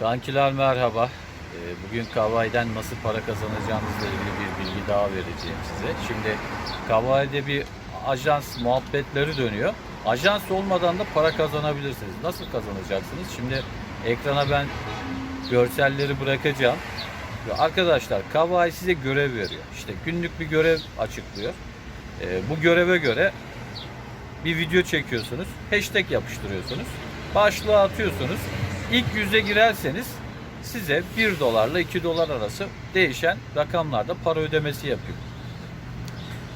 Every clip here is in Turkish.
Kankiler merhaba. Ee, Bugün Kavai'den nasıl para kazanacağınızla ilgili bir bilgi daha vereceğim size. Şimdi Kavai'de bir ajans muhabbetleri dönüyor. Ajans olmadan da para kazanabilirsiniz. Nasıl kazanacaksınız? Şimdi ekrana ben görselleri bırakacağım. Arkadaşlar Kavai size görev veriyor. İşte günlük bir görev açıklıyor. Ee, Bu göreve göre bir video çekiyorsunuz. Hashtag yapıştırıyorsunuz. Başlığa atıyorsunuz. İlk yüze girerseniz size 1 dolarla 2 dolar arası değişen rakamlarda para ödemesi yapıyor.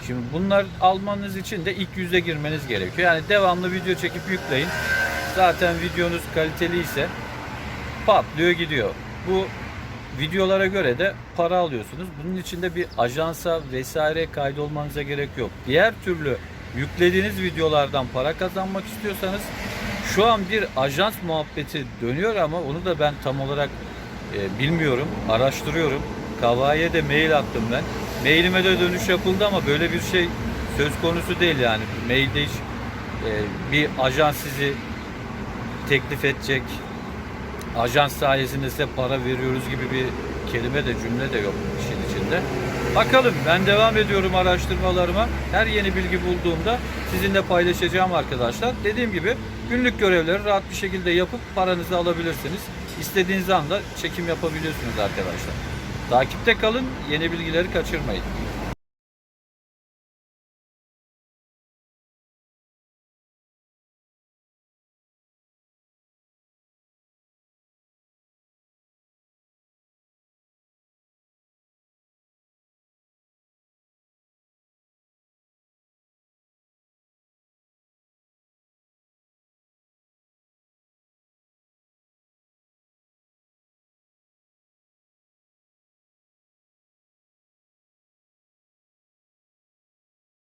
Şimdi bunlar almanız için de ilk yüze girmeniz gerekiyor. Yani devamlı video çekip yükleyin. Zaten videonuz kaliteli ise patlıyor gidiyor. Bu videolara göre de para alıyorsunuz. Bunun için de bir ajansa vesaire kaydolmanıza gerek yok. Diğer türlü yüklediğiniz videolardan para kazanmak istiyorsanız şu an bir ajans muhabbeti dönüyor ama onu da ben tam olarak e, bilmiyorum. Araştırıyorum. Kavai'ye de mail attım ben. Mailime de dönüş yapıldı ama böyle bir şey söz konusu değil yani. Mailde hiç e, bir ajans sizi teklif edecek, ajans sayesinde size para veriyoruz gibi bir kelime de cümle de yok işin içinde. Bakalım ben devam ediyorum araştırmalarıma. Her yeni bilgi bulduğumda sizinle paylaşacağım arkadaşlar. Dediğim gibi günlük görevleri rahat bir şekilde yapıp paranızı alabilirsiniz. İstediğiniz anda çekim yapabiliyorsunuz arkadaşlar. Takipte kalın, yeni bilgileri kaçırmayın.